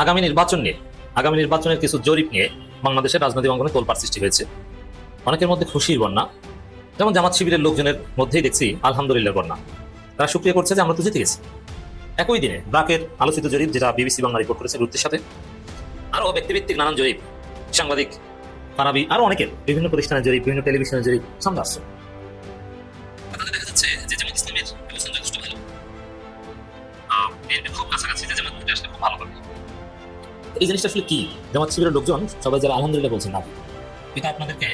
আগামী নির্বাচন নিয়ে, আগামী নির্বাচনের কিছু জরিপ নিয়ে বাংলাদেশের রাজনৈতিক অঙ্গনে তোলপাড় সৃষ্টি হয়েছে। অনেকের মধ্যে খুশির বন্যা, যেমন জামাত শিবিরের লোকজনের মধ্যেই দেখছি আলহামদুলিল্লাহ বন্যা। তারা সুক্রিয়া করছে যে আমরা তো জিতে গেছি। একই দিনে ব্রাকের আলোচিত জরিপ, যেটা বিবিসি বাংলা রিপোর্ট করেছে গুরুত্বের সাথে, আরও ব্যক্তিভিত্তিক নানান জরিপ, সাংবাদিক ফারাবি আরও অনেকের বিভিন্ন প্রতিষ্ঠানের জরিপ, বিভিন্ন টেলিভিশনের জরিপ সামনে আসছে। খুব কাছাকাছি যে জামাত আসলে খুব ভালো হবে এই জিনিসটা আসলে কি? জামাত শিবিরের লোকজন সবাই যারা আলহামদুলিল্লাহ বলছেন না। এটা আপনাদেরকে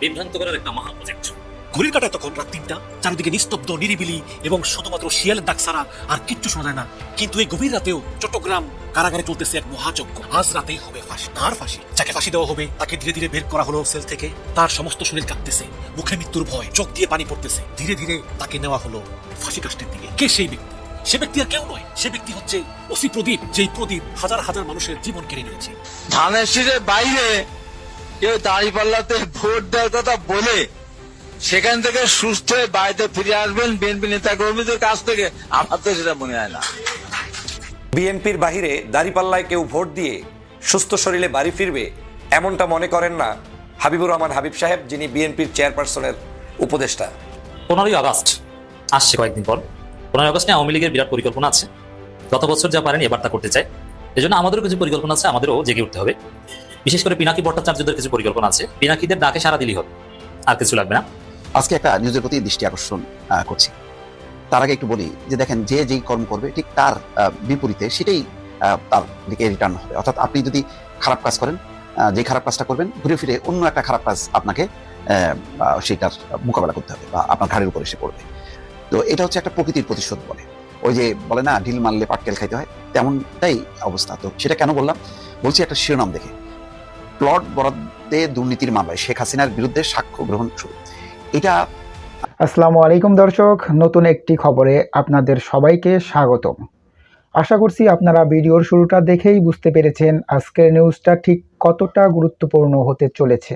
বিভ্রান্ত করার একটা মহা প্রজেক্ট ঘড়ির কাটায় তখন রাত তিনটা চারিদিকে নিস্তব্ধ নিরিবিলি এবং শুধুমাত্র শিয়ালের ডাক ছাড়া আর কিচ্ছু শোনা যায় না। কিন্তু এই গভীর রাতেও চট্টগ্রাম কারাগারে চলতেছে এক মহাযজ্ঞ। আজ রাতেই হবে ফাঁসি কার ফাঁসি। যাকে ফাঁসি দেওয়া হবে তাকে ধীরে ধীরে বের করা হলো সেল থেকে। তার সমস্ত শরীর কাঁপতেছে মুখে মৃত্যুর ভয় চোখ দিয়ে পানি পড়তেছে। ধীরে ধীরে তাকে নেওয়া হলো ফাঁসি কাষ্টের দিকে। কে সেই ব্যক্তি? সে ব্যক্তি আর কেউ নয়। সে ব্যক্তি হচ্ছে ওসি প্রদীপ যেই প্রদীপ হাজার হাজার মানুষের জীবন কেড়ে নিয়েছে। ধানের শীষের বাইরে কেউ দাঁড়িপাল্লাতে ভোট দেওয়ার কথা বলে সেখান থেকে সুস্থ হয়ে বাড়িতে ফিরে আসবেন বিএনপি নেতা কর্মীদের কাছ থেকে। আমার তো সেটা মনে হয় না। বিএনপির বাহিরে দাঁড়িপাল্লায় কেউ ভোট দিয়ে সুস্থ শরীরে বাড়ি ফিরবে এমনটা মনে করেন না হাবিবুর রহমান হাবিব সাহেব যিনি বিএনপির চেয়ারপারসনের উপদেষ্টা। পনেরোই আগস্ট আসছে কয়েকদিন পর। পনেরোই আগস্টে আওয়ামী লীগের বিরাট পরিকল্পনা আছে। গত বছর যা পারেনি, এবার তা করতে চায় এজন্য আমাদেরও কিছু পরিকল্পনা আছে, আমাদেরও জেগে উঠতে হবে। বিশেষ করে পিনাকি ভট্টাচার্যদের কিছু পরিকল্পনা আছে। পিনাকিদের ডাকে সারা দিলেই হবে, আর কিছু লাগবে না। আজকে একটা নিউজের প্রতি দৃষ্টি আকর্ষণ করছি। তার আগে একটু বলি যে, দেখেন যে যেই কর্ম করবে, ঠিক তার বিপরীতে সেটাই তার দিকে রিটার্ন হবে। অর্থাৎ আপনি যদি খারাপ কাজ করেন যে খারাপ কাজটা করবেন, ঘুরে ফিরে অন্য একটা খারাপ কাজ আপনাকে সেটার মোকাবেলা করতে হবে বা আপনার ঘাড়ের উপর এসে পড়বে। তো এটা হচ্ছে একটা প্রকৃতির প্রতিশোধ বলে। ওই যে বলে না, ঢিল মারলে পাটকেল খাইতে হয়, তেমনটাই অবস্থা। তো সেটা কেন বললাম? বলছি একটা শিরোনাম দেখে। প্লট বরাদ্দে দুর্নীতির মামলায় শেখ হাসিনার বিরুদ্ধে সাক্ষ্য গ্রহণ শুরু। এটা আসসালামু আলাইকুম দর্শক, নতুন একটি খবরে আপনাদের সবাইকে স্বাগতম। আশা করছি আপনারা ভিডিওর শুরুটা দেখেই বুঝতে পেরেছেন আজকের নিউজটা ঠিক কতটা গুরুত্বপূর্ণ হতে চলেছে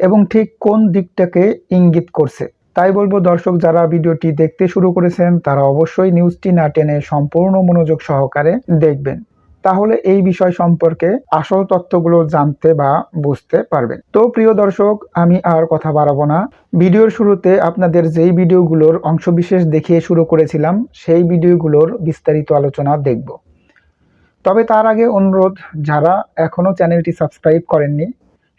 এবং ঠিক কোন দিকটাকে ইঙ্গিত করছে। তাই বলব, দর্শক, যারা ভিডিওটি দেখতে শুরু করেছেন, তারা অবশ্যই নিউজটি না টেনে সম্পূর্ণ মনোযোগ সহকারে দেখবেন। তাহলে এই বিষয় সম্পর্কে আসল তথ্যগুলো জানতে বা বুঝতে পারবেন। তো প্রিয় দর্শক, আমি আর কথা বাড়াবো না। ভিডিওর শুরুতে আপনাদের যেই ভিডিওগুলোর অংশবিশেষ দেখিয়ে শুরু করেছিলাম, সেই ভিডিওগুলোর বিস্তারিত আলোচনা দেখব। তবে তার আগে অনুরোধ, যারা এখনও চ্যানেলটি সাবস্ক্রাইব করেননি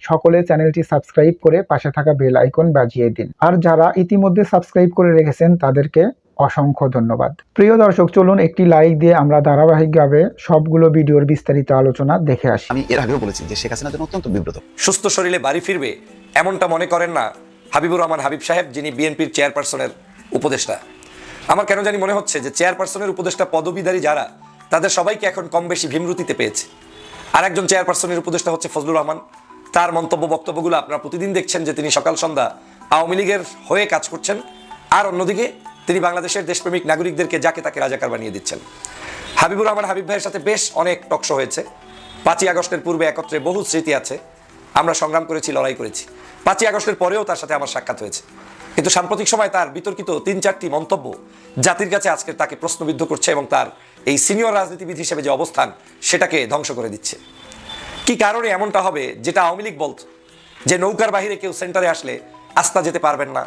সকলে চ্যানেলটি সাবস্ক্রাইব করে পাশে থাকা বেল আইকন বাজিয়ে দিন। আর যারা ইতিমধ্যে সাবস্ক্রাইব করে রেখেছেন, তাদেরকে অসংখ্য ধন্যবাদ। প্রিয় দর্শক, চলুন একটি লাইক দিয়ে আমরা ধারাবাহিকভাবে সবগুলো ভিডিওর বিস্তারিত আলোচনা দেখে আসি। আমি এর আগেও বলেছি যে শেখ জন্য অত্যন্ত বিব্রত। সুস্থ শরীরে বাড়ি ফিরবে এমনটা মনে করেন না হাবিবুর রহমান হাবিব সাহেব, যিনি বিএনপির চেয়ারপারসনের উপদেষ্টা। আমার কেন জানি মনে হচ্ছে যে চেয়ারপারসনের উপদেষ্টা পদবীধারী যারা, তাদের সবাইকে এখন কম বেশি ভীমরুতিতে পেয়েছে। আর একজন চেয়ারপারসনের উপদেষ্টা হচ্ছে ফজলুর রহমান। তার মন্তব্য বক্তব্যগুলো আপনারা প্রতিদিন দেখছেন যে তিনি সকাল সন্ধ্যা আওয়ামী লীগের হয়ে কাজ করছেন। আর অন্যদিকে তিনি বাংলাদেশের দেশপ্রেমিক নাগরিকদেরকে যাকে তাকে রাজাকার বানিয়ে দিচ্ছেন। হাবিবুর রহমান হাবিব ভাইয়ের সাথে বেশ অনেক টকশো হয়েছে। পাঁচই আগস্টের পূর্বে একত্রে বহু স্মৃতি আছে। আমরা সংগ্রাম করেছি, লড়াই করেছি। পাঁচই আগস্টের পরেও তার সাথে আমার সাক্ষাৎ হয়েছে। কিন্তু সাম্প্রতিক সময় তার বিতর্কিত তিন চারটি মন্তব্য জাতির কাছে আজকে তাকে প্রশ্নবিদ্ধ করছে এবং তার এই সিনিয়র রাজনীতিবিদ হিসেবে যে অবস্থান, সেটাকে ধ্বংস করে দিচ্ছে। কি কারণে এমনটা হবে? যেটা আওয়ামী লীগ বলত, যে নৌকার বাহিরে কেউ সেন্টারে আসলে আস্থা যেতে পারবেন না।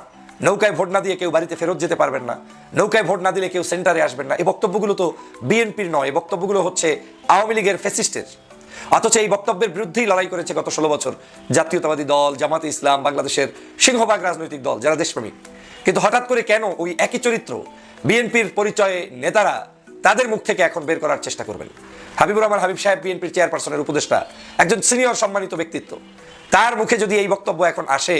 নৌকায় ভোট না দিয়ে কেউ বাড়িতে ফেরত যেতে পারবেন না। নৌকায় ভোট না দিলে কেউ সেন্টারে আসবেন না। এই বক্তব্যগুলো তো বিএনপির নয় এই বক্তব্যগুলো হচ্ছে আওয়ামী লীগের ফেসিস্টের অথচ এই বক্তব্যের বিরুদ্ধেই লড়াই করেছে গত ষোলো বছর জাতীয়তাবাদী দল, জামাতে ইসলাম, বাংলাদেশের সিংহভাগ রাজনৈতিক দল, যারা দেশপ্রেমিক। কিন্তু হঠাৎ করে কেন ওই একই চরিত্র বিএনপির পরিচয়ে নেতারা তাদের মুখ থেকে এখন বের করার চেষ্টা করবেন। হাবিবুর রহমান হাবিব সাহেব বিএনপির চেয়ারপারসনের উপদেষ্টা, একজন সিনিয়র সম্মানিত ব্যক্তিত্ব। তার মুখে যদি এই বক্তব্য এখন আসে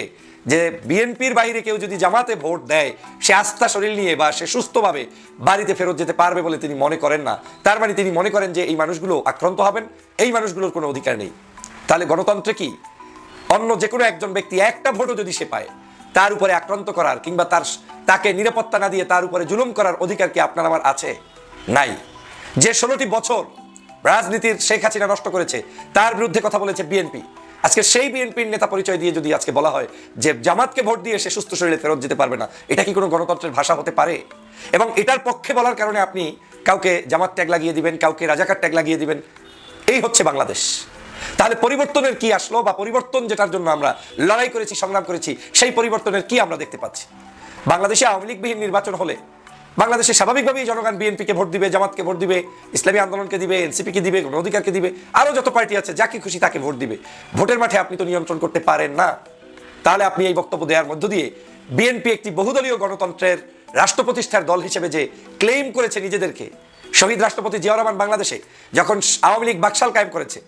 যে বিএনপির বাইরে কেউ যদি জামাতে ভোট দেয়, সে আস্থা শরীর নিয়ে বা সে সুস্থভাবে বাড়িতে ফেরত যেতে পারবে বলে তিনি মনে করেন না। তার মানে তিনি মনে করেন যে এই মানুষগুলো আক্রান্ত হবেন, এই মানুষগুলোর কোনো অধিকার নেই। তাহলে গণতন্ত্রে কি? অন্য যে কোনো একজন ব্যক্তি একটা ভোটও যদি সে পায়, তার উপরে আক্রান্ত করার কিংবা তার, তাকে নিরাপত্তা না দিয়ে তার উপরে জুলুম করার অধিকার কি আপনার আমার আছে? নাই। যে ষোলোটি বছর রাজনীতির শেখ হাসিনা নষ্ট করেছে, তার বিরুদ্ধে কথা বলেছে বিএনপি আজকে সেই বিএনপির নেতা পরিচয় দিয়ে যদি আজকে বলা হয় যে জামাতকে ভোট দিয়ে সে সুস্থ শরীরে ফেরত যেতে পারবে না, এটা কি কোনো গণতন্ত্রের ভাষা হতে পারে? এবং এটার পক্ষে বলার কারণে আপনি কাউকে জামাত ট্যাগ লাগিয়ে দিবেন, কাউকে রাজাকার ট্যাগ লাগিয়ে দিবেন, এই হচ্ছে বাংলাদেশ। তাহলে পরিবর্তনের কি আসলো বা পরিবর্তন যেটার জন্য আমরা লড়াই করেছি, সংগ্রাম করেছি, সেই পরিবর্তনের কি আমরা দেখতে পাচ্ছি? বাংলাদেশে আওয়ামী লীগবিহীন নির্বাচন হলে বাংলাদেশে স্বাভাবিকভাবেই জনগণ বিএনপিকে ভোট দিবে, জামাতকে ভোট দিবে, ইসলামী আন্দোলনকে দিবে, এনসিপিকে দিবে গণ অধিকারকে দিবে, আরও যত পার্টি আছে, যাকে খুশি তাকে ভোট দিবে। ভোটের মাঠে আপনি তো নিয়ন্ত্রণ করতে পারেন না। তাহলে আপনি এই বক্তব্য দেওয়ার মধ্য দিয়ে বিএনপি একটি বহুদলীয় গণতন্ত্রের রাষ্ট্র প্রতিষ্ঠার দল হিসেবে যে ক্লেম করেছে নিজেদেরকে, শহীদ রাষ্ট্রপতি জিয়া রহমান বাংলাদেশে, যখন আওয়ামী লীগ বাকশাল কায়েম করেছে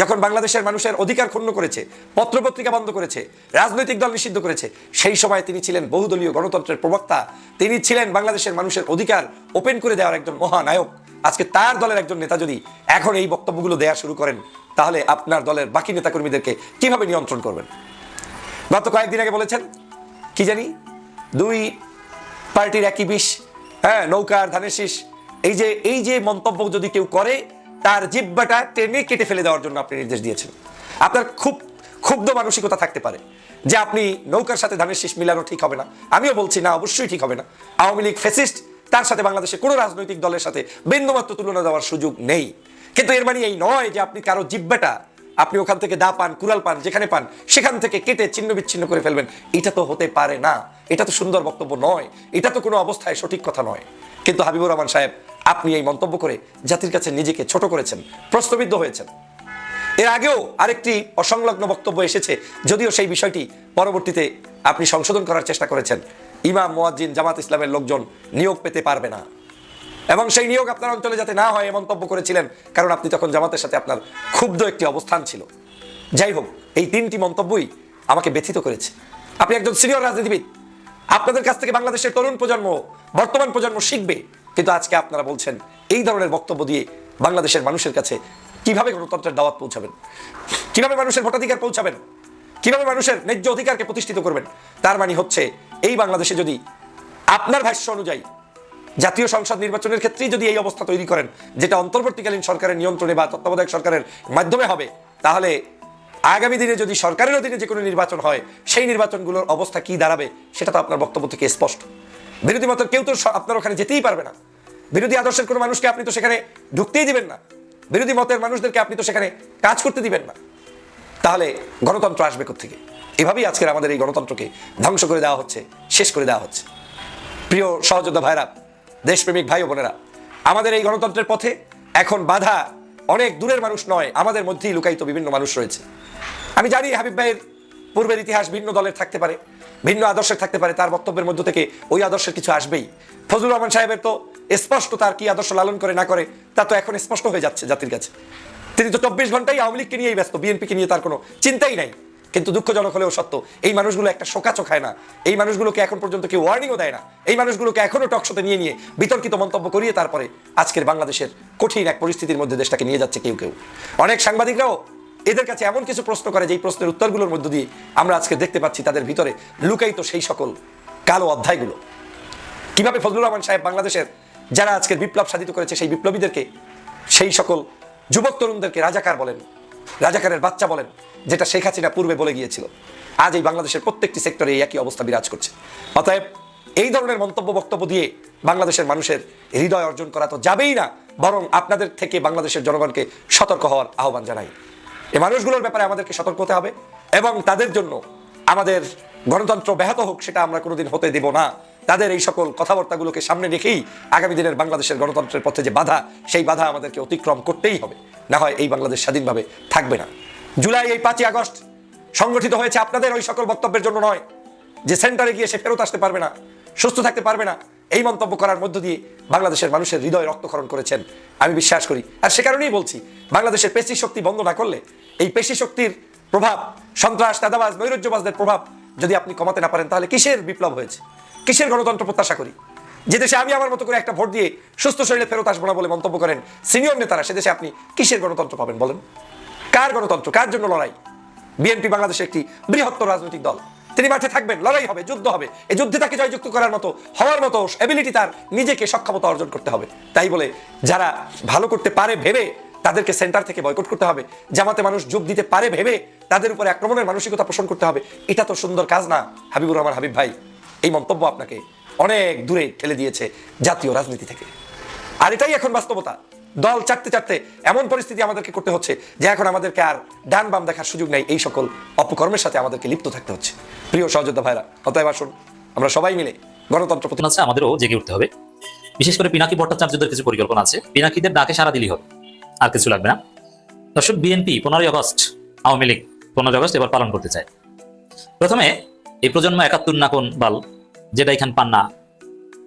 যখন বাংলাদেশের মানুষের অধিকার ক্ষুণ্ণ করেছে, পত্রপত্রিকা বন্ধ করেছে, রাজনৈতিক দল নিষিদ্ধ করেছে, সেই সময় তিনি ছিলেন বহুদলীয় গণতন্ত্রের প্রবক্তা। তিনি ছিলেন বাংলাদেশের মানুষের অধিকার ওপেন করে দেওয়ার একজন মহানায়ক। আজকে তার দলের একজন নেতা যদি এখন এই বক্তব্যগুলো দেওয়া শুরু করেন, তাহলে আপনার দলের বাকি নেতাকর্মীদেরকে কীভাবে নিয়ন্ত্রণ করবেন? গত কয়েকদিন আগে বলেছেন, কি জানি, দুই পার্টির একই বিষ হ্যাঁ নৌকার ধানের শীষ। এই যে এই যে মন্তব্য যদি কেউ করে তার জিব্বাটা টেনে কেটে ফেলে দেওয়ার জন্য আপনি নির্দেশ দিয়েছেন। আপনার খুব ক্ষুব্ধ মানসিকতা থাকতে পারে যে আপনি নৌকার সাথে ধানের শীষ মিলানো ঠিক হবে না। আমিও বলছি, না, অবশ্যই ঠিক হবে না। আওয়ামী লীগ ফেসিস্ট তার সাথে বাংলাদেশে কোনো রাজনৈতিক দলের সাথে বিন্দুমাত্র তুলনা দেওয়ার সুযোগ নেই। কিন্তু এর মানে এই নয় যে আপনি কারও জিব্বাটা আপনি ওখান থেকে দা পান, কুড়াল পান, যেখানে পান, সেখান থেকে কেটে ছিন্ন বিচ্ছিন্ন করে ফেলবেন। এটা তো হতে পারে না। এটা তো সুন্দর বক্তব্য নয়। এটা তো কোনো অবস্থায় সঠিক কথা নয়। কিন্তু হাবিবুর রহমান সাহেব আপনি এই মন্তব্য করে জাতির কাছে নিজেকে ছোট করেছেন, প্রশ্নবিদ্ধ হয়েছেন। এর আগেও আরেকটি অসংলগ্ন বক্তব্য এসেছে, যদিও সেই বিষয়টি পরবর্তীতে আপনি সংশোধন করার চেষ্টা করেছেন। ইমাম মোয়াজ্জিন জামাত ইসলামের লোকজন নিয়োগ পেতে পারবে না। এবং সেই নিয়োগ আপনার অঞ্চলে যাতে না হয় মন্তব্য করেছিলেন, কারণ আপনি তখন জামাতের সাথে আপনার ক্ষুব্ধ একটি অবস্থান ছিল। যাই হোক, এই তিনটি মন্তব্যই আমাকে ব্যথিত করেছে। আপনি একজন সিনিয়র রাজনীতিবিদ, আপনাদের কাছ থেকে বাংলাদেশের তরুণ প্রজন্ম, বর্তমান প্রজন্ম শিখবে। কিন্তু আজকে আপনারা বলছেন, এই ধরনের বক্তব্য দিয়ে বাংলাদেশের মানুষের কাছে কীভাবে গণতন্ত্রের দাওয়াত পৌঁছাবেন? কীভাবে মানুষের ভোটাধিকার পৌঁছাবেন? কীভাবে মানুষের ন্যায্য অধিকারকে প্রতিষ্ঠিত করবেন? তার মানে হচ্ছে, এই বাংলাদেশে যদি আপনার ভাষ্য অনুযায়ী জাতীয় সংসদ নির্বাচনের ক্ষেত্রেই যদি এই অবস্থা তৈরি করেন, যেটা অন্তর্বর্তীকালীন সরকারের নিয়ন্ত্রণে বা তত্ত্বাবধায়ক সরকারের মাধ্যমে হবে, তাহলে আগামী দিনে যদি সরকারের অধীনে যে কোনো নির্বাচন হয়, সেই নির্বাচনগুলোর অবস্থা কি দাঁড়াবে, সেটা তো আপনার বক্তব্য থেকে স্পষ্ট। বিরোধী মতের কেউ তো আপনার ওখানে যেতেই পারবে না। বিরোধী আদর্শের কোনো মানুষকে আপনি তো সেখানে ঢুকতেই দিবেন না। বিরোধী মতের মানুষদেরকে আপনি তো সেখানে কাজ করতে দিবেন না। তাহলে গণতন্ত্র আসবে থেকে এভাবেই আজকের আমাদের এই গণতন্ত্রকে ধ্বংস করে দেওয়া হচ্ছে, শেষ করে দেওয়া হচ্ছে। প্রিয় সহযোদ্ধা ভাইরা, দেশপ্রেমিক ভাই বোনেরা, আমাদের এই গণতন্ত্রের পথে এখন বাধা অনেক দূরের মানুষ নয়, আমাদের মধ্যেই লুকায়িত বিভিন্ন মানুষ রয়েছে। আমি জানি হাবিব ভাইয়ের পূর্বের ইতিহাস ভিন্ন দলের থাকতে পারে ভিন্ন আদর্শের থাকতে পারে তার বক্তব্যের মধ্য থেকে। ওই আদর্শের কিছু আসবেই। ফজলুর রহমান সাহেবের তো স্পষ্ট তার কি আদর্শ লালন করে, না করে, তা তো এখন স্পষ্ট হয়ে যাচ্ছে জাতির কাছে। তিনি তো চব্বিশ ঘন্টাই আওয়ামী লীগকে নিয়েই ব্যস্ত, বিএনপিকে নিয়ে তার কোনো চিন্তাই নাই। কিন্তু দুঃখজনক হলেও সত্য, এই মানুষগুলো একটা শোকাচো খায় না। এই মানুষগুলোকে এখন পর্যন্ত কেউ ওয়ার্নিংও দেয় না। এই মানুষগুলোকে এখনও টকশোতে নিয়ে নিয়ে বিতর্কিত মন্তব্য করিয়ে তারপরে আজকের বাংলাদেশের কঠিন এক পরিস্থিতির মধ্যে দেশটাকে নিয়ে যাচ্ছে কেউ কেউ। অনেক সাংবাদিকরাও এদের কাছে এমন কিছু প্রশ্ন করে যেই প্রশ্নের উত্তরগুলোর মধ্য দিয়ে আমরা আজকে দেখতে পাচ্ছি তাদের ভিতরে লুকায়িত সেই সকল কালো অধ্যায়গুলো। কীভাবে ফজলুর রহমান সাহেব বাংলাদেশের যারা আজকের বিপ্লব সাধিত করেছে সেই বিপ্লবীদেরকে, সেই সকল যুবক তরুণদেরকে রাজাকার বলেন, রাজাকারের বাচ্চা বলেন, যেটা শেখ হাসিনা পূর্বে বলে গিয়েছিল। আজ এই বাংলাদেশের প্রত্যেকটি সেক্টরে এই একই অবস্থা বিরাজ করছে। অতএব এই ধরনের মন্তব্য, বক্তব্য দিয়ে বাংলাদেশের মানুষের হৃদয় অর্জন করা তো যাবেই না, বরং আপনাদের থেকে বাংলাদেশের জনগণকে সতর্ক হওয়ার আহ্বান জানাই। এই মানুষগুলোর ব্যাপারে আমাদেরকে সতর্ক হতে হবে এবং তাদের জন্য আমাদের গণতন্ত্র ব্যাহত হোক সেটা আমরা কোনোদিন হতে দেব না। তাদের এই সকল কথাবার্তাগুলোকে সামনে রেখেই আগামী দিনের বাংলাদেশের গণতন্ত্রের পথে যে বাধা, সেই বাধা আমাদেরকে অতিক্রম করতেই হবে। না হয় এই বাংলাদেশ স্বাধীনভাবে থাকবে না। জুলাই, এই পাঁচই আগস্ট সংগঠিত হয়েছে আপনাদের ওই সকল বক্তব্যের জন্য নয় যে সেন্টারে গিয়ে সে ফেরত আসতে পারবে না, সুস্থ থাকতে পারবে না। এই মন্তব্য করার মধ্য দিয়ে বাংলাদেশের মানুষের হৃদয় রক্তক্ষরণ করেছেন, আমি বিশ্বাস করি। আর সে কারণেই বলছি, বাংলাদেশের পেশি শক্তি বন্ধ না করলে এই পেশি শক্তির প্রভাব, সন্ত্রাস দাদাবাজ নৈরাজ্যবাজদের প্রভাব যদি আপনি কমাতে না পারেন, তাহলে কিসের বিপ্লব হয়েছে? কিসের গণতন্ত্র প্রত্যাশা করি? যে দেশে আমি আমার মতো করে একটা ভোট দিয়ে সুস্থ শরীরে ফেরত আসব না বলে মন্তব্য করেন সিনিয়র নেতারা, সে দেশে আপনি কিসের গণতন্ত্র পাবেন বলেন? কার গণতন্ত্র? কার জন্য লড়াই? বিএনপি বাংলাদেশের একটি বৃহত্তর রাজনৈতিক দল। তিনি মাঠে থাকবেন, লড়াই হবে, যুদ্ধ হবে। এই যুদ্ধে তাকে জয়যুক্ত করার মতো, হওয়ার মতো এবিলিটি তার নিজেকে সক্ষমতা অর্জন করতে হবে। তাই বলে যারা ভালো করতে পারে ভেবে তাদেরকে সেন্টার থেকে বয়কট করতে হবে। জামাতে মানুষ যোগ দিতে পারে ভেবে তাদের উপরে আক্রমণের মানসিকতা পোষণ করতে হবে। এটা তো সুন্দর কাজ না, হাবিবুর রহমান, হাবিব ভাই। এই মন্তব্য আপনাকে অনেক দূরে ঠেলে দিয়েছে জাতীয় রাজনীতি থেকে। আর এটাই এখন বাস্তবতা। দল চাটতে চাটতে এমন পরিস্থিতি আমাদেরকে করতে হচ্ছে যে এখন আমাদেরকে আর ডান বাম দেখার সুযোগ নেই। এই সকল অপকর্মের সাথে আমাদেরকে লিপ্ত থাকতে হচ্ছে। প্রিয় সহযোদ্ধা ভাইরা, অতএব আসুন, আমরা সবাই মিলে গণতন্ত্র প্রতি আছে, আমাদেরও জেগে উঠতে হবে। বিশেষ করে পিনাকি ভট্টাচার্যদের কিছু পরিকল্পনা আছে। পিনাকিদের ডাকে সারা দিলেই হবে, আর কিছু লাগবে না। দর্শক, বিএনপি পনেরোই আগস্ট, আওয়ামী লীগ পনেরোই আগস্ট এবার পালন করতে চায়। প্রথমে, এই প্রজন্ম একাত্তর নাকন বাল যেটাই খান পান্না,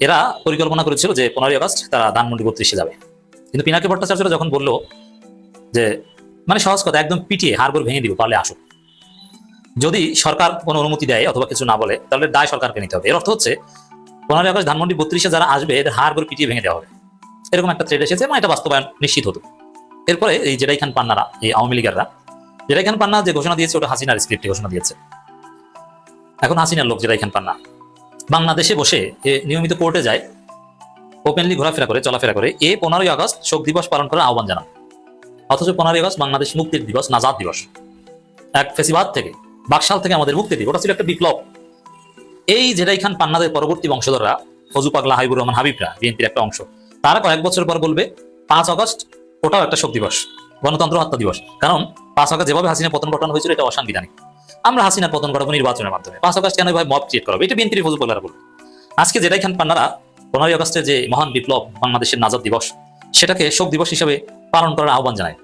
এরা পরিকল্পনা করেছিল যে পনেরোই আগস্ট তারা ধানমন্ডি বত্রিশে যাবে। কিন্তু পিনাকি ভট্টাচার্যরা যখন বলল যে মানে সহজ কথা, একদম পিটিয়ে হাড়গোড় ভেঙে দিব, পারলে আসুক। যদি সরকার কোনো অনুমতি দেয় অথবা কিছু না বলে, তাহলে দায় সরকারকে নিতে হবে। এর অর্থ হচ্ছে, পনেরোই আগস্ট ধানমন্ডি বত্রিশে যারা আসবে, এদের হাড় করে পিটিয়ে ভেঙে দেওয়া হবে। এরকম একটা থ্রেড এসেছে এবং এটা বাস্তবায়ন নিশ্চিত হতো। এরপরে এই জেডাই খান পান্নারা, এই আওয়ামী লীগাররা জেডাই খান পান্না যে ঘোষণা দিয়েছে, ওটা হাসিনার স্ক্রিপ্টে ঘোষণা দিয়েছে। এখন হাসিনার লোক জেডাই খান পান্না। বাংলাদেশে বসে নিয়মিত কোর্টে যায় ওপেনলি ঘোরাফেরা করে, চলাফেরা করে। এ পনেরোই আগস্ট শোক দিবস পালন করার আহ্বান জানান। অথচ পনেরোই আগস্ট বাংলাদেশ মুক্তির দিবস, নাজাদ দিবস। এক ফেসিবাদ থেকে, বাকশাল থেকে আমাদের মুক্তি দিবস। ওটা ছিল একটা বিপ্লব। এই জেডাই খান পান্নাদের পরবর্তী বংশধররা, ফজু পাগলা, হাবিবুর রহমান হাবিবরা, বিএনপির একটা অংশ, তারা কয়েক বছর পর বলবে, পাঁচ আগস্ট ওটাও একটা শোক দিবস, গণতন্ত্র হত্যা দিবস। কারণ পাঁচ আগস্ট যেভাবে হাসিনা পতন ঘটানো হয়েছিল, এটা অসাংবিধানিক। আমরা হাসিনা পতন ঘটাবো নির্বাচনের মাধ্যমে। পাঁচ আগস্ট কেন ভাই মব ক্রিয়েট করাবো? এটা বিএনপির ফজু পাগলারা বলবে। আজকে জেডাই খান পান্নারা পনেরোই আগস্টের যে মহান বিপ্লব বাংলাদেশের নাজাদ দিবস, সেটাকে শোক দিবস হিসেবে পালন করার আহ্বান জানায়।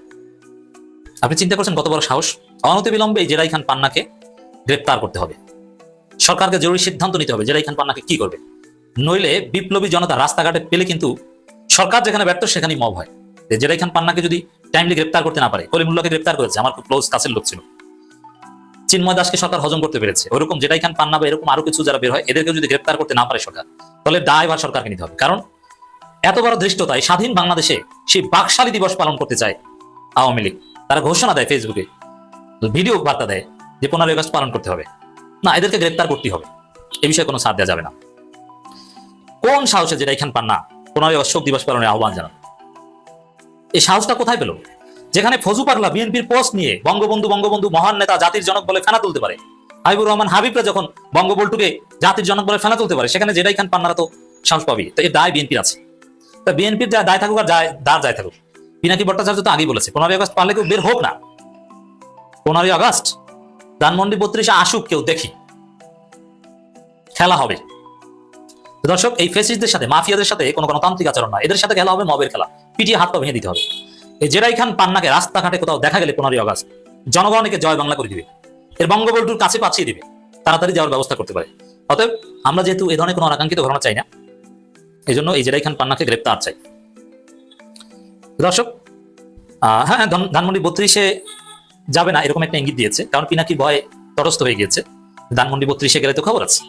আপনি চিন্তা করছেন কত বড় সাহস? অনতি বিলম্বে এই জেরাই খান পান্নাকে গ্রেপ্তার করতে হবে। সরকারকে জরুরি সিদ্ধান্ত নিতে হবে জেরাই খান পান্নাকে কি করবে। নইলে বিপ্লবী জনতা রাস্তাঘাটে পেলে কিন্তু সরকার যেখানে ব্যর্থ সেখানেই মব হয়। জেরাই খান পান্নাকে যদি টাইমলি গ্রেপ্তার করতে না পারে, কলিমুল্লাহকে গ্রেপ্তার করেছে, আমার খুব ক্লোজ কাছের লোক ছিল। চিন্ময় দাসকে সরকার হজম করতে পেরেছে। ওরকম জেরাই খান পান্না বা এরকম আরও কিছু যারা বের হয় এদেরকে যদি গ্রেপ্তার করতে না পারে সরকার, তাহলে দায় বা সরকারকে নিতে হবে। কারণ এত বড় ধৃষ্টতায় স্বাধীন বাংলাদেশে সেই বাকশালী দিবস পালন করতে চায় আওয়ামী লীগ। তারা ঘোষণা দেয় ফেসবুকে ভিডিও বার্তা দেয় যে পনেরোই আগস্ট পালন করতে হবে। না, এদেরকে গ্রেপ্তার করতে হবে। এ বিষয়ে কোনো ছাড় দেওয়া যাবে না। কোন সাহসে যেটা এখান পান না, পনেরোই আগস্ট শোক দিবস পালনের আহ্বান জানান। এই সাহসটা কোথায় পেল? যেখানে ফজু পাগলা বিএনপির পোস্ট নিয়ে বঙ্গবন্ধু বঙ্গবন্ধু মহান নেতা জাতির জনক বলে ফেনা তুলতে পারে। হাবিবুর রহমান হাবিবরা যখন বঙ্গবল্টুকে জাতির জনক বলে ফেনা তুলতে পারে, সেখানে যেটাই খান পান্নারা তো সাহস পাবি তো এর দায় বিএনপির আছে। তা বিএনপির যা দায় থাকুক আর যায় দাঁড় যায় থাকুক। পিনাকি ভট্টাচার্য তো আগেই বলেছে, পনেরোই আগস্ট পারলে কেউ বের হোক না। পনেরোই আগস্ট, ধানমন্ডি বত্রিশে আসুক কেউ দেখি। খেলা হবে। দর্শক, এই ফেসিসদের সাথে, মাফিয়াদের সাথে কোনো গণতান্ত্রিক আচরণ না এদের সাথে খেলা হবে, মবের খেলা। পিটিয়ে হাত পা ভেঙে দিতে হবে। এই জেরাই খান পান্নাকে রাস্তাঘাটে কোথাও দেখা গেলে পনেরোই আগস্ট জনগণকে জয় বাংলা করে দিবে। এর বঙ্গবন্ধুর কাছে পাঠিয়ে দিবে, তাড়াতাড়ি যাওয়ার ব্যবস্থা করতে পারে। অতএব আমরা যেহেতু এ ধরনের কোনো অনাকাঙ্ক্ষিত ঘটনা চাই না এই জন্য এই জেরাই খান পান্নাকে গ্রেপ্তার চাই। দর্শক হ্যাঁ ধান- ধানমন্ডি বত্রিশে যাবে না, এরকম একটা ইঙ্গিত দিয়েছে, কারণ পিনাকি ভয় তটস্থ হয়ে গিয়েছে। ধানমন্ডি বত্রিশে গেলে তো খবর আছে।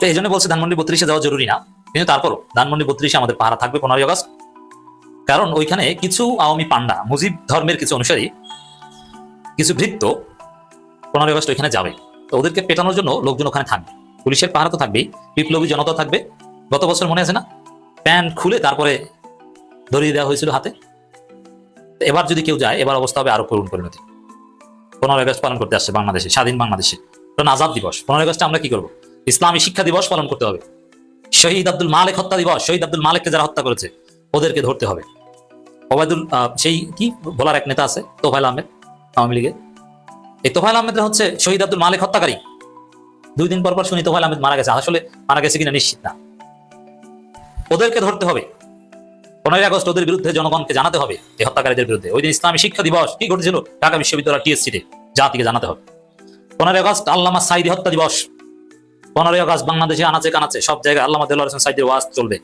তো এই জন্য বলছে ধানমন্ডি বত্রিশে যাওয়া জরুরি না, কিন্তু তারপরও ধানমন্ডি বত্রিশে আমাদের পাহারা থাকবে পনেরোই আগস্ট কারণ ওইখানে কিছু আওয়ামী পান্ডা, মুজিব ধর্মের কিছু অনুসারী, কিছু ভৃত্য পনেরোই আগস্ট ওইখানে যাবে। তো ওদেরকে পেটানোর জন্য লোকজন ওখানে থাকবে। পুলিশের পাহারা তো থাকবেই, বিপ্লবী জনতা থাকবে। গত বছর মনে আছে না? প্যান্ট খুলে তারপরে ধরিয়ে দেওয়া হয়েছিল হাতে। এবার যদি কেউ যায়, এবার অবস্থা হবে আরও করুণ পরিণতি। পনেরোই আগস্ট পালন করতে আসছে বাংলাদেশে, স্বাধীন বাংলাদেশে। কারণ আজাদ দিবস। পনেরোই আগস্টে আমরা কি করব? ইসলামী শিক্ষা দিবস পালন করতে হবে। শহীদ আব্দুল মালিক হত্যা দিবস। শহীদ আব্দুল মালিককে যারা হত্যা করেছে ওদেরকে ধরতে হবে। ওবায়দুল সেই কি বলার এক নেতা আছে তোফাইল আহমেদ, আওয়ামী লীগের। এই তোফাইল আহমেদরা হচ্ছে শহীদ আব্দুল মালিক হত্যাকারী। দুই দিন পর পর শুনি তোফাইল আহমেদ মারা গেছে। আসলে মারা গেছে কিনা নিশ্চিত না। ওদেরকে ধরতে হবে। পনেরোই আগস্ট ওদের বিরুদ্ধে জনগণকে জানাতে হবে এই হত্যাকারীদের বিরুদ্ধে। ওই দিন ইসলামী শিক্ষা দিবস, কি ঘটেছিল? ঢাকা বিশ্ববিদ্যালয় টিএসসিতে জাতিকে জানাতে হবে। পনেরোই আগস্ট আল্লামা সাইদি হত্যা দিবস। পনেরোই আগস্ট বাংলাদেশে আনাচে কানাচে, সব জায়গায় আল্লামা দেলোয়ার হোসেন সাইদের ওয়াজ চলবে।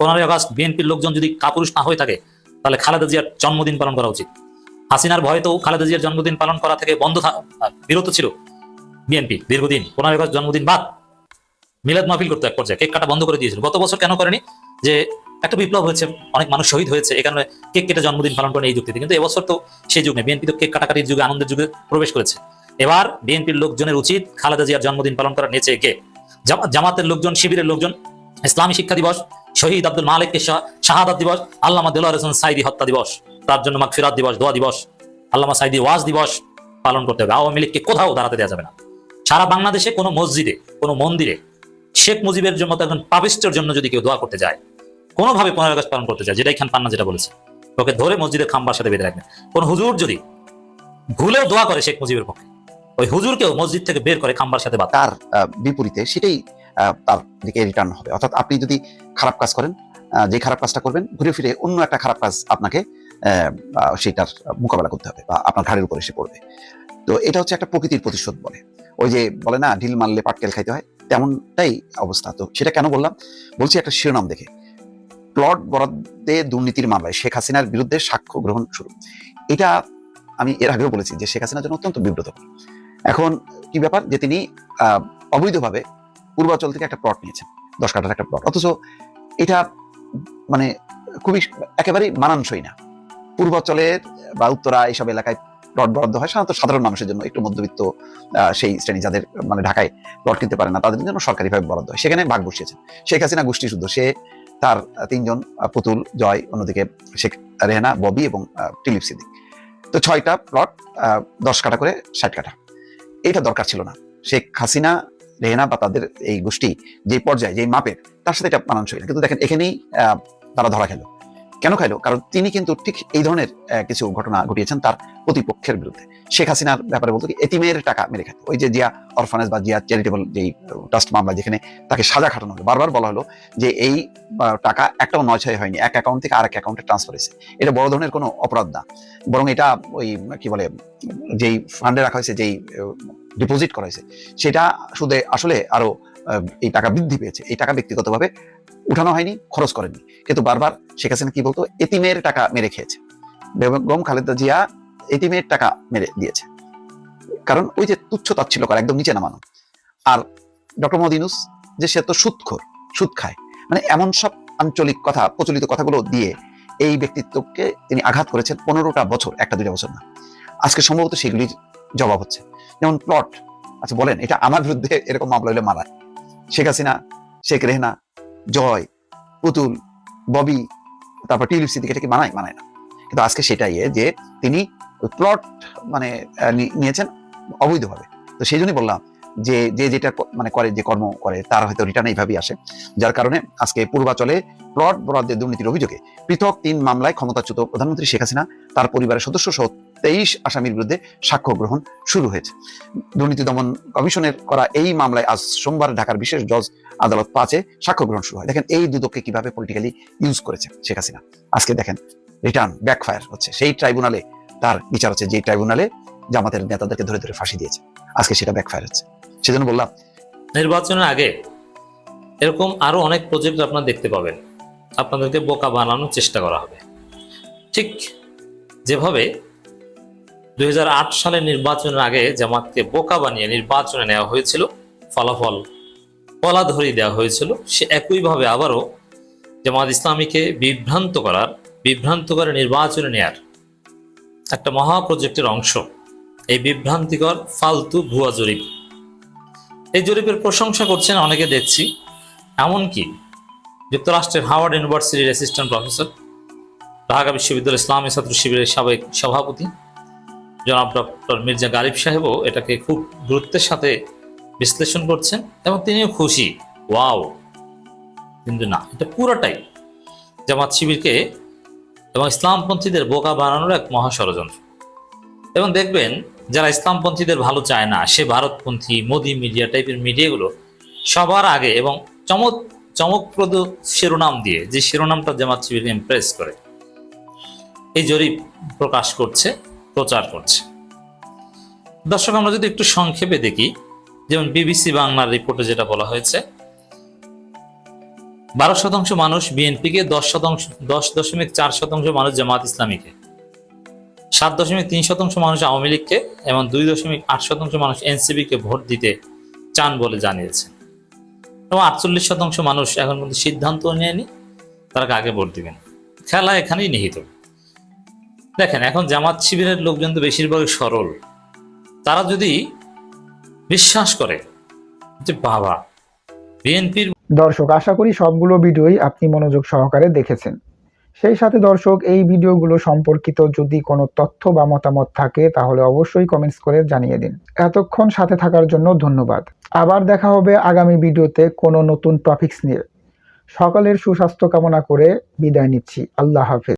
পনেরোই আগস্ট বিএনপির লোকজন যদি কাপুরুষ না হয়ে থাকে, তাহলে খালেদা জিয়ার জন্মদিন পালন করা উচিত। হাসিনার ভয়ে তো খালেদা জিয়ার জন্মদিন পালন করা থেকে বন্ধ বিরত ছিল বিএনপি দীর্ঘদিন। পনেরোই আগস্ট জন্মদিন বাদ। মিলাদ মাহফিল করতো এক পর্যায়ে। কেক কাটা বন্ধ করে দিয়েছিল। গত বছর কেন করেনি? যে একটা বিপ্লব হয়েছে, অনেক মানুষ শহীদ হয়েছে কারণে কেক কেটে জন্মদিন পালন করেন এই যুক্তিতে কিন্তু এবছর তো সেই যুগ নেই। বিএনপি তো কেক কাটাকাটির যুগে, আনন্দের যুগে প্রবেশ করেছে। এবার বিএনপির লোকজনের উচিত খালেদা জিয়ার জন্মদিন পালন করার নেচে গে জামাতের লোকজন, শিবিরের লোকজন, ইসলামী শিক্ষা দিবস শহীদ আব্দুল মালিককে শাহ- শাহাদাত দিবস, আল্লামা দেলোয়ার হোসেন সাইদি হত্যা দিবস, তার জন্য মাগফিরাত দিবস, দোয়া দিবস, আল্লামা সাইদি ওয়াজ দিবস পালন করতে হবে। আওয়ামী লীগকে কোথাও দাঁড়াতে দেওয়া যাবে না। সারা বাংলাদেশে কোনো মসজিদে, কোনো মন্দিরে শেখ মুজিবের জন্য মতো একজন পাপিষ্টের জন্য যদি কেউ দোয়া করতে যায়, কোনোভাবে পনেরো আগস্ট পালন করতে চায় যেটাই খান পান্না যেটা বলেছে, ওকে ধরে মসজিদের খাম্বার সাথে বেঁধে রাখবেন। কোন হুজুর যদি ভুলেও দোয়া করে শেখ মুজিবের পক্ষে, ওই হুজুরকেও মসজিদ থেকে বের করে খাম্বার সাথে বাদ তার বিপরীতে সেটাই তার দিকে রিটার্ন হবে। অর্থাৎ আপনি যদি খারাপ কাজ করেন যে খারাপ কাজটা করবেন, ঘুরে ফিরে অন্য একটা খারাপ কাজ আপনাকে সেটার মোকাবেলা করতে হবে বা আপনার ঘাড়ের উপর এসে পড়বে। তো এটা হচ্ছে একটা প্রকৃতির প্রতিশোধ বলে। ওই যে বলে না, ঢিল মারলে পাটকেল খাইতে হয়, তেমনটাই অবস্থা। তো সেটা কেন বললাম? বলছি একটা শিরোনাম দেখে। প্লট বরাদ্দে দুর্নীতির মামলায় শেখ হাসিনার বিরুদ্ধে সাক্ষ্য গ্রহণ শুরু। এটা আমি এর আগেও বলেছি যে শেখ হাসিনার জন্য অত্যন্ত বিব্রতকর। এখন কি ব্যাপার? যে তিনি অবৈধভাবে পূর্বাচল থেকে একটা প্লট নিয়েছেন, দশ কাঠার একটা প্লট অথচ এটা মানে খুবই একেবারেই মানানসই না। পূর্বাচলের বা উত্তরা এইসব এলাকায় প্লট বরাদ্দ হয়, সাধারণত সাধারণ মানুষের জন্য একটু মধ্যবিত্ত সেই শ্রেণি যাদের মানে ঢাকায় প্লট কিনতে পারে না, তাদের জন্য সরকারিভাবে বরাদ্দ হয়। সেখানে ভাগ বসিয়েছেন। শেখ হাসিনা, গোষ্ঠী শুদ্ধ। সে তার তিনজন পুতুল, জয়, অন্যদিকে শেখ রেহানা, ববি এবং টিলিপ সিদ্দিক। তো ছয়টা প্লট দশ কাঠা করে ষাট কাঠা। এটা দরকার ছিল না। শেখ হাসিনা রেহেনা বা তাদের এই গোষ্ঠী যে পর্যায়ে, যে মাপের, তার সাথে এটা মানানসই না। কিন্তু দেখেন, এখানেই তারা ধরা খেলো। কেন খাইলো কারণ তিনি কিন্তু ঠিক এই ধরনের কিছু ঘটনা ঘটিয়েছেন তার প্রতিপক্ষের বিরুদ্ধে। শেখ হাসিনার ব্যাপারে বলতো কি, এতিমের টাকা মেরে খেত ওই যে জিয়া অরফানেজ বা জিয়া চ্যারিটেবল যেই ট্রাস্ট মামলা যেখানে তাকে সাজা খাটানো হলো। বারবার বলা হলো যে এই টাকা একটাও নয় ছয় হয়নি, এক অ্যাকাউন্ট থেকে আরেক অ্যাকাউন্টে ট্রান্সফার হয়েছে। এটা বড় ধরনের কোনো অপরাধ না। বরং এটা ওই, কি বলে, যেই ফান্ডে রাখা হয়েছে, যেই ডিপোজিট করা হয়েছে সেটা সুদে আসলে আরও আহ, এই টাকা বৃদ্ধি পেয়েছে। এই টাকা ব্যক্তিগতভাবে উঠানো হয়নি খরচ করেনি কিন্তু বারবার শেখ হাসিনা কি বলতো এতিমের টাকা মেরে খেয়েছে। বেগম খালেদা জিয়া এতিমের টাকা মেরে দিয়েছে। কারণ ওই যে তুচ্ছ তাচ্ছিল করা একদম নিচে নামানো। আর ডক্টর ইউনুস যে সে তো সুদখোর সুদ খায় মানে এমন সব আঞ্চলিক কথা প্রচলিত কথাগুলো দিয়ে এই ব্যক্তিত্বকে তিনি আঘাত করেছেন পনেরোটা বছর একটা দুইটা বছর না। আজকে সম্ভবত সেগুলির জবাব হচ্ছে। যেমন প্লট আচ্ছা বলেন, এটা আমার বিরুদ্ধে এরকম মামলা হলে মানায় শেখ হাসিনা, শেখ রেহনা, জয়, পুতুল, ববি, তারপর টিউলিপ সিদ্দিক, এটা কি মানায়? মানায় না। কিন্তু আজকে সেটাই যে তিনি প্লট মানে নিয়েছেন অবৈধভাবে। তো সেই জন্যই বললাম যে যে যেটা মানে করে, যে কর্ম করে, তার হয়তো রিটার্ন এইভাবেই আসে। যার কারণে আজকে পূর্বাচলে প্লট বরাদ্দের দুর্নীতির অভিযোগে পৃথক তিন মামলায় ক্ষমতাচ্যুত প্রধানমন্ত্রী শেখ হাসিনা, তার পরিবারের সদস্য সহ তেইশ আসামির বিরুদ্ধে সাক্ষ্য গ্রহণ শুরু হয়েছে। দুর্নীতি দমন কমিশনের করা এই মামলায় আজ সোমবার ঢাকার বিশেষ জজ আদালত পাঁচে সাক্ষ্য গ্রহণ শুরু হয়। দেখেন এই দুদককে কীভাবে পলিটিক্যালি ইউজ করেছে শেখ হাসিনা। আজকে দেখেন রিটার্ন ব্যাকফায়ার হচ্ছে। সেই ট্রাইব্যুনালে তার বিচার হচ্ছে। যে ট্রাইব্যুনালে জামাতের নেতাদেরকে ধরে ধরে ফাঁসি দিয়েছে। আজকে সেটা ব্যাকফায়ার হচ্ছে। সেজন্য বললাম, নির্বাচনের আগে এরকম আরও অনেক প্রজেক্ট আপনারা দেখতে পাবেন। আপনাদেরকে বোকা বানানোর চেষ্টা করা হবে। ঠিক যেভাবে দুই সালের নির্বাচনের আগে জামাতকে বোকা বানিয়ে নির্বাচনে নেওয়া হয়েছিল। ফলাফল কলা ধরিয়ে দেওয়া হয়েছিল। সে একইভাবে আবারও জামাত ইসলামীকে বিভ্রান্ত করার, বিভ্রান্ত করে নির্বাচনে নেয়ার একটা মহা প্রজেক্টের অংশ। এই বিভ্রান্তিকর, ফালতু ভুয়া জরিপ। এই জরিপের প্রশংসা করছেন অনেকে দেখছি। এমনকি যুক্তরাষ্ট্রের হাওয়ার্ড ইউনিভার্সিটির অ্যাসিস্ট্যান্ট প্রফেসর, ঢাকা বিশ্ববিদ্যালয় ইসলামী ছাত্র শিবিরের সাবেক সভাপতি জনাব ডক্টর মির্জা গালিব সাহেবও এটাকে খুব গুরুত্বের সাথে বিশ্লেষণ করছেন এবং তিনিও খুশি। ওয়াও। কিন্তু না, এটা পুরোটাই জামাত শিবিরকে এবং ইসলামপন্থীদের বোকা বানানোর এক মহা ষড়যন্ত্র। এবং দেখবেন, যারা ইসলামপন্থীদের ভালো চায় না, সে ভারতপন্থী, মোদি মিডিয়া টাইপের মিডিয়াগুলো সবার আগে এবং চমক, চমকপ্রদ শিরোনাম দিয়ে, যে শিরোনামটা জামাত শিবিরকে ইমপ্রেস করে, এই জরিপ প্রকাশ করছে। প্রচার করছে। দর্শক, আমরা যদি একটু সংক্ষেপে দেখি, যেমন বিবিসি বাংলার রিপোর্টে যেটা বলা হয়েছে, বারো শতাংশ মানুষ বিএনপিকে, দশ শতাংশ, দশ দশমিক চার শতাংশ মানুষ জামাত ইসলামীকে, সাত দশমিক তিন শতাংশ মানুষ আওয়ামী লীগকে এবং দুই দশমিক আট শতাংশ মানুষ এনসিবিকে ভোট দিতে চান বলে জানিয়েছে। এবং আটচল্লিশ শতাংশ মানুষ এখন সিদ্ধান্ত নেয়নি, তারা কাকে ভোট দিবেন? খেলা এখানেই নিহিত। দেখেন, এখন জামাত শিবিরের লোকজন তো বেশিরভাগই সরল। তারা যদি বিশ্বাস করে যে বাবা, বিএনপির দর্শক, আশা করি সবগুলো ভিডিওই আপনি মনোযোগ সহকারে দেখেছেন। সেই সাথে দর্শক, এই ভিডিওগুলো সম্পর্কিত যদি কোনো তথ্য বা মতামত থাকে, তাহলে অবশ্যই কমেন্টস করে জানিয়ে দিন। এতক্ষণ সাথে থাকার জন্য ধন্যবাদ। আবার দেখা হবে আগামী ভিডিওতে কোনো নতুন টপিকস নিয়ে। সকালের সুস্বাস্থ্য কামনা করে বিদায় নিচ্ছি। আল্লাহ হাফেজ।